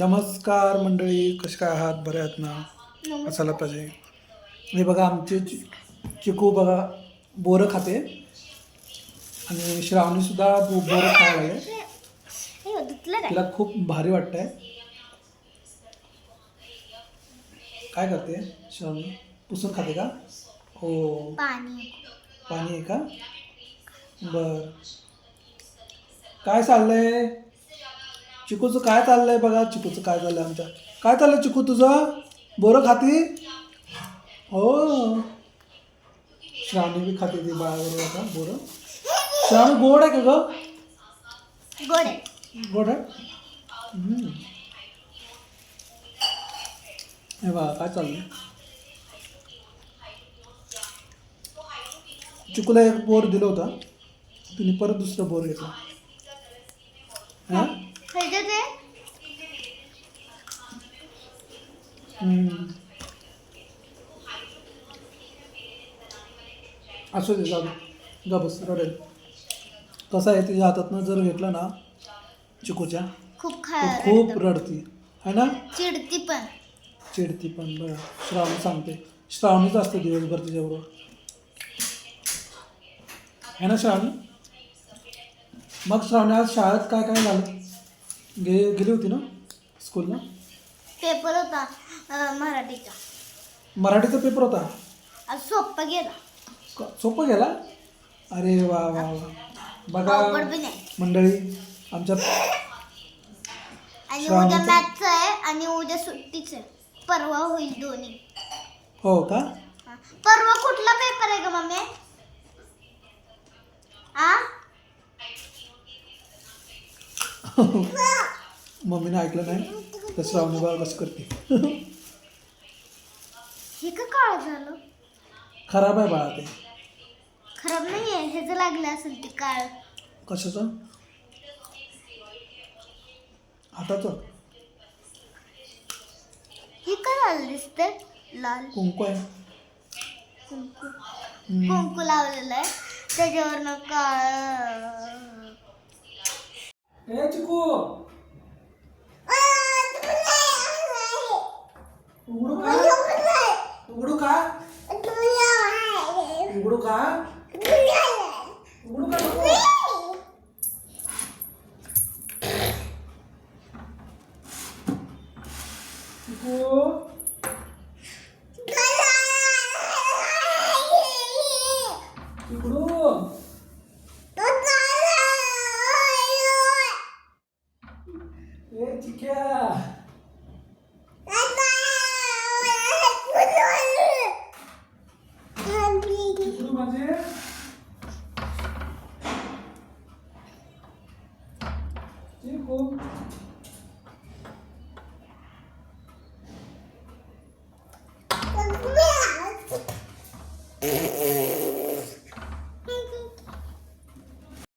नमस्कार मंडळी कसे काय आहात? बरे आहात ना? असायला पाहिजे हे बघा आमचे चिकू बघा बोरं खाते. आणि श्रावणी सुद्धा बो बोरं खायला लागले. तिला खूप भारी वाटतंय. काय करते श्रावणी? पुसून खाते का? हो. पाणी. पाणी आहे का? बर. काय चाललंय? चिकूचं काय चाललंय बघा चिकूचं काय चाललंय आमच्या. काय चाललंय चिकू तुझं? बोरं खाती? हो. श्रावणी बी खाते ती बाळाबरोबर आता बोरं. श्रावणी गोड आहे का ग? गोड आहे. गोड आहे. हे बघा काय चाललंय? चिकूला एक बोर दिलं होता. तिने परत दुसरं बोर घेतला. हा? ह्याच्यात आहे? हम्म. असू दे जा बस रडेल. कसं आहे तिच्या हातातनं जर घेतलं ना चिकूच्या? खूप तर खूप रडती. है ना? चिडती पण. चिडती पण बरं. श्रावणी सांगते. श्रावणीच असते दिवसभर तिच्याबरोबर. है ना श्रावणी? मग श्रावणी आज शाळेत काय काय झालं? गे गेली होती ना स्कूलला पेपर होता अं, मराठीचा. मराठीचा पेपर होता? आज सोप्पा गेला. क- सोपं गेला? अरे वा वा वा. बघा अवघड बी नाही. मंडळी आमच्या आणि उद्या मॅथचं आहे आणि उद्या सुट्टीच आहे. परवा होईल दोन्ही. हो का? हा. परवा कुठला पेपर आहे का मम्मी? आ? मम्मीने ऐकलं नाही तर श्रावणी बाळ कसं करते? हे का काळ झालं? खराब आहे बाळा ते. खराब नाही आहे ह्याचं लागलं असेल ते काळ. कशाचं? हाताचं? हे काय झालं दिसतंय? लाल. कुंकू आहे. कुंकू. हम्म. कुंकू लावलेलं आहे. त्याच्यावरनं काळ. ए चिकू उघडू का उघडू का उघडू का उघडू का नको? चिकू 두 번째 찍고 어, 오.